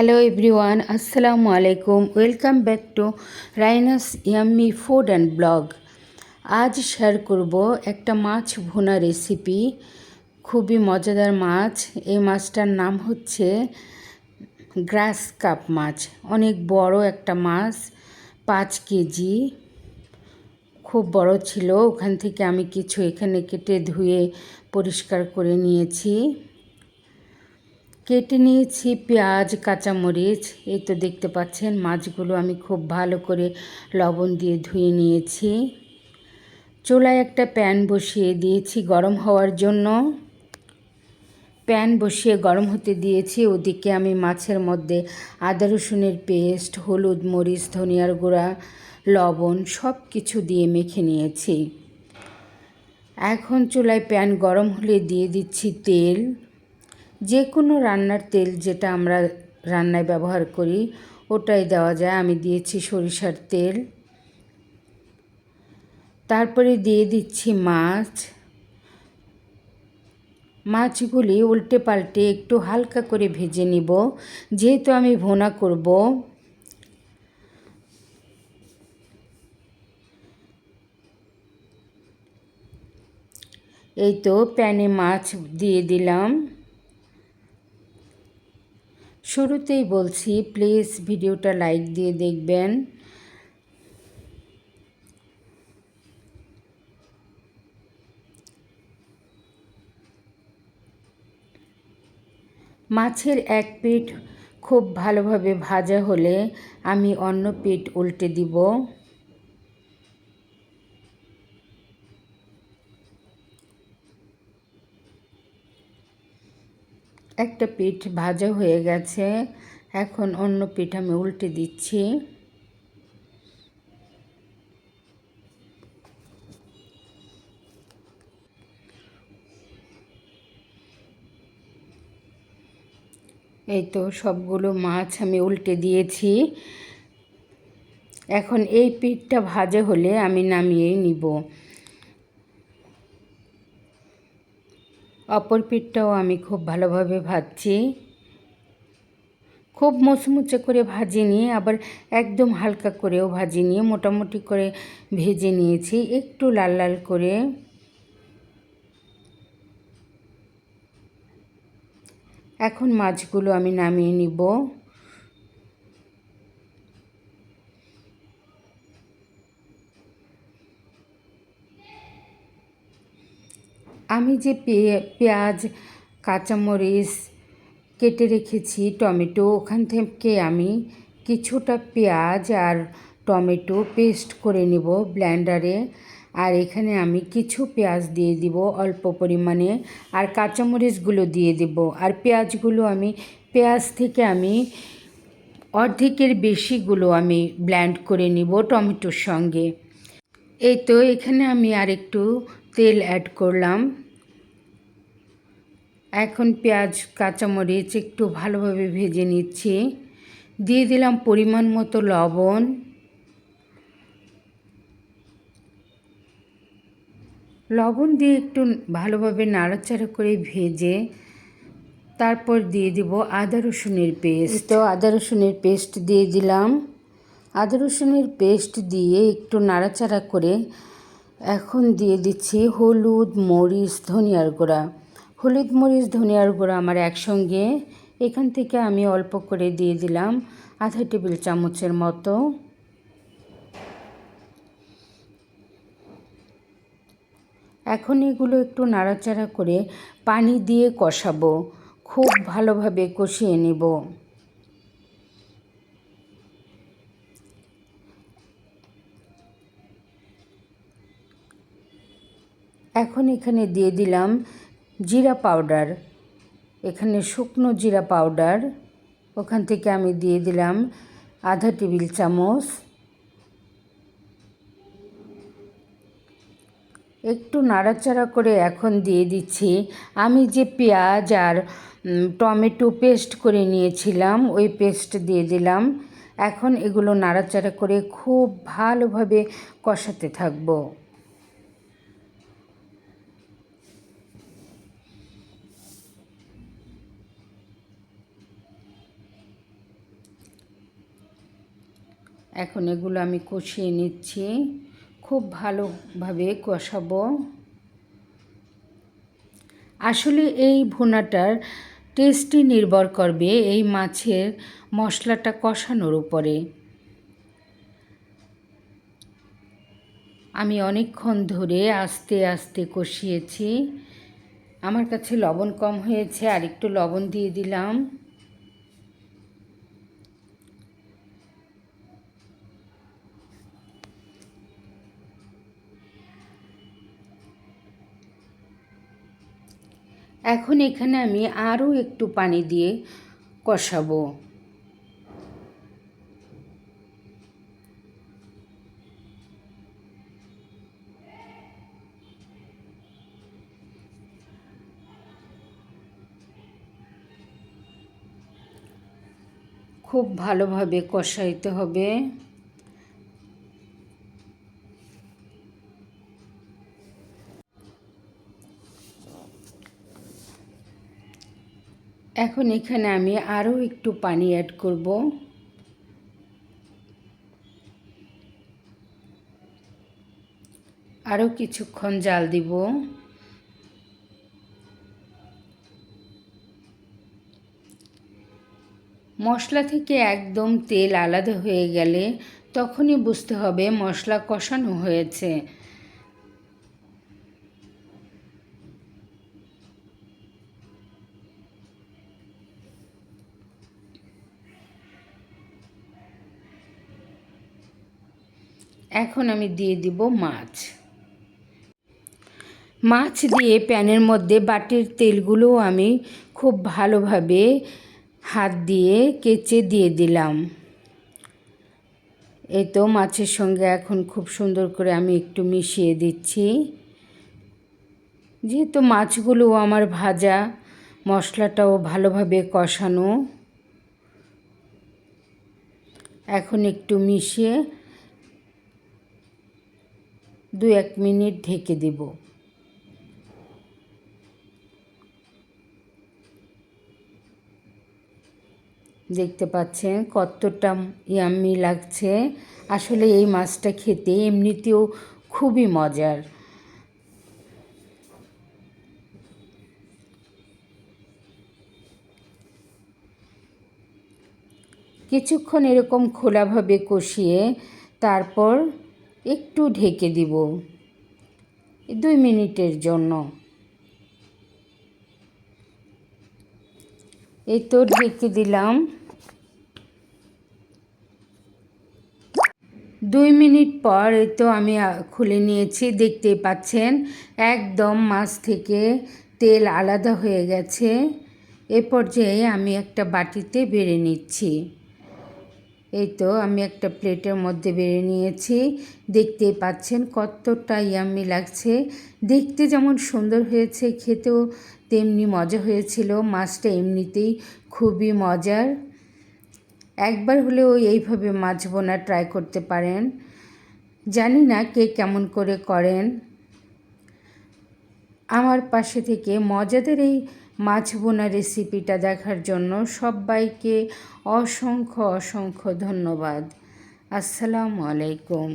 Hello everyone আসসালামু আলাইকুম welcome back to Raina's yummy food and blog আজ share করব একটা মাছ ভুনা রেসিপি খুবই মজাদার মাছ। এই মাছটার নাম হচ্ছে গ্রাস কাপ মাছ। অনেক বড় একটা মাছ, পাঁচ কেজি। খুব বড় ছিল, ওখান থেকে আমি কিছু এখানে কেটে ধুয়ে পরিষ্কার করে নিয়েছি। কেটে নিয়েছি পেঁয়াজ, কাঁচামরিচ। এই তো দেখতে পাচ্ছেন, মাছগুলো আমি খুব ভালো করে লবণ দিয়ে ধুয়ে নিয়েছি। চুলায় একটা প্যান বসিয়ে দিয়েছি গরম হওয়ার জন্য। প্যান বসিয়ে গরম হতে দিয়েছি, ওদিকে আমি মাছের মধ্যে আদা রসুনের পেস্ট, হলুদ মরিচ, ধনিয়ার গুঁড়া, লবণ সব কিছু দিয়ে মেখে নিয়েছি। এখন চুলায় প্যান গরম হলে দিয়ে দিচ্ছি তেল। যে কোনো রান্নার তেল যেটা আমরা রান্নায় ব্যবহার করি, ওটাই দেওয়া যায়। আমি দিয়েছি সরিষার তেল। তারপরে দিয়ে দিচ্ছি মাছ। মাছগুলি উল্টে পাল্টে একটু হালকা করে ভেজে নিব। যেহেতু আমি ভোনা করব, এই তো প্যানে মাছ দিয়ে দিলাম। শুরুতেই বলছি প্লিজ ভিডিওটা লাইক দিয়ে দেখবেন। মাছের এক পিঠ খুব ভালোভাবে ভাজা হলে আমি অন্য পিঠ উল্টে দিব। একটা পিঠ ভাজা হয়ে গেছে। এখন অন্য পিঠ আমি উল্টে দিচ্ছি। এই তো সবগুলো মাছ আমি উল্টে দিয়েছি। এখন এই পিঠটা ভাজা হলে আমি নামিয়ে নিব। অপর পিঠটাও আমি খুব ভালোভাবে ভাজছি। খুব মুচমুচে করে ভাজি নিয়ে আবার একদম হালকা করেও ভাজি নিয়ে মোটামুটি করে ভেজে নিয়েছি, একটু লাল লাল করে। এখন মাছগুলো আমি নামিয়ে নিব। আমি যে পেঁয়াজ, কাঁচামরিচ কেটে রেখেছি, টমেটো, ওখান থেকে আমি কিছুটা পেঁয়াজ আর টমেটো পেস্ট করে নেব ব্ল্যান্ডারে আর এখানে আমি কিছু পেঁয়াজ দিয়ে দিব অল্প পরিমাণে আর কাঁচামরিচগুলো দিয়ে দেব। আর পেঁয়াজগুলো আমি, পেঁয়াজ থেকে আমি অর্ধেকের বেশিগুলো আমি ব্ল্যান্ড করে নিব টমেটোর সঙ্গে। এই তো, এখানে আমি আর একটু তেল অ্যাড করলাম। এখন পেঁয়াজ, কাঁচামরিচ একটু ভালোভাবে ভেজে নিচ্ছি। দিয়ে দিলাম পরিমাণ মতো লবণ। লবণ দিয়ে একটু ভালোভাবে নাড়াচাড়া করে ভেজে তারপর দিয়ে দিব আদা রসুনের পেস্ট। তো আদা রসুনের পেস্ট দিয়ে দিলাম। আদা রসুনের পেস্ট দিয়ে একটু নাড়াচাড়া করে এখন দিয়ে দিচ্ছি হলুদ, মরিচ, ধনিয়ার গুঁড়া। হলুদ, মরিচ, ধনিয়ার গুঁড়া আমার একসঙ্গে। এখান থেকে আমি অল্প করে দিয়ে দিলাম আধা টেবিল চামচের মতো। এখন এগুলো একটু নাড়াচাড়া করে পানি দিয়ে কষাবো। খুব ভালোভাবে কষিয়ে নেব। এখন এখানে দিয়ে দিলাম জিরা পাউডার। এখানে শুকনো জিরা পাউডার। ওখান থেকে আমি দিয়ে দিলাম আধা টেবিল চামচ। একটু নাড়াচাড়া করে এখন দিয়ে দিচ্ছি। আমি যে পেঁয়াজ আর টমেটো পেস্ট করে নিয়েছিলাম, ওই পেস্ট দিয়ে দিলাম। এখন এগুলো নাড়াচাড়া করে খুব ভালোভাবে কষাতে থাকব। এখন এগুলো আমি কষিয়ে নিচ্ছি। খুব ভালোভাবে কষাবো। আসলে এই ভুনাটার টেস্টই নির্ভর করবে এই মাছের মশলাটা কষানোর উপরে। আমি অনেকক্ষণ ধরে আস্তে আস্তে কষিয়েছি। আমার কাছে লবণ কম হয়েছে আর একটু লবণ দিয়ে দিলাম। এখন এখানে আমি আরও একটু পানি দিয়ে কষাবো। খুব ভালোভাবে কষাইতে হবে। এখন এখানে আমি আরও একটু পানি অ্যাড করব। আরও কিছুক্ষণ জাল দিব। মশলা থেকে একদম তেল আলাদা হয়ে গেলে তখনই বুঝতে হবে মশলা কষানো হয়েছে। এখন আমি দিয়ে দিব মাছ। মাছ দিয়ে প্যানের মধ্যে বাটির তেলগুলো আমি খুব ভালোভাবে হাত দিয়ে কেচে দিয়ে দিলাম। এই তো মাছের সঙ্গে এখন খুব সুন্দর করে আমি একটু মিশিয়ে দিচ্ছি। যেহেতু মাছগুলো আমার ভাজা, মশলাটাও ভালোভাবে কষানো, এখন একটু মিশিয়ে দু এক মিনিট ঢেকে দেব। দেখতে পাচ্ছেন কতটা ইয়াম্মি লাগছে। আসলে এই মাছটা খেতে এমনিতেও খুবই মজার। কিছুক্ষণ এরকম খোলাভাবে কষিয়ে তারপর একটু ঢেকে দিব দুই মিনিটের জন্য। এই তো ঢেকে দিলাম। দুই মিনিট পর এই তো আমি খুলে নিয়েছি, দেখতেই পাচ্ছেন, একদম মাছ থেকে তেল আলাদা হয়ে গেছে। এ পর্যায়ে আমি একটা বাটিতে বেড়ে নিচ্ছি। এই তো আমি একটা প্লেটের মধ্যে বেড়ে নিয়েছি। দেখতেই পাচ্ছেন কতটা ইয়াম্মি লাগছে। দেখতে যেমন সুন্দর হয়েছে, খেতেও তেমনি মজা হয়েছিল। মাছটা এমনিতেই খুবই মজার। একবার হলেও এইভাবে মাছ বোনা ট্রাই করতে পারেন। জানি না কে কেমন করে করেন। আমার পাশে থেকে মজাদের এই মাছ বোনা রেসিপিটা দেখার জন্য সবাইকে অসংখ্য অসংখ্য ধন্যবাদ। আসসালামু আলাইকুম।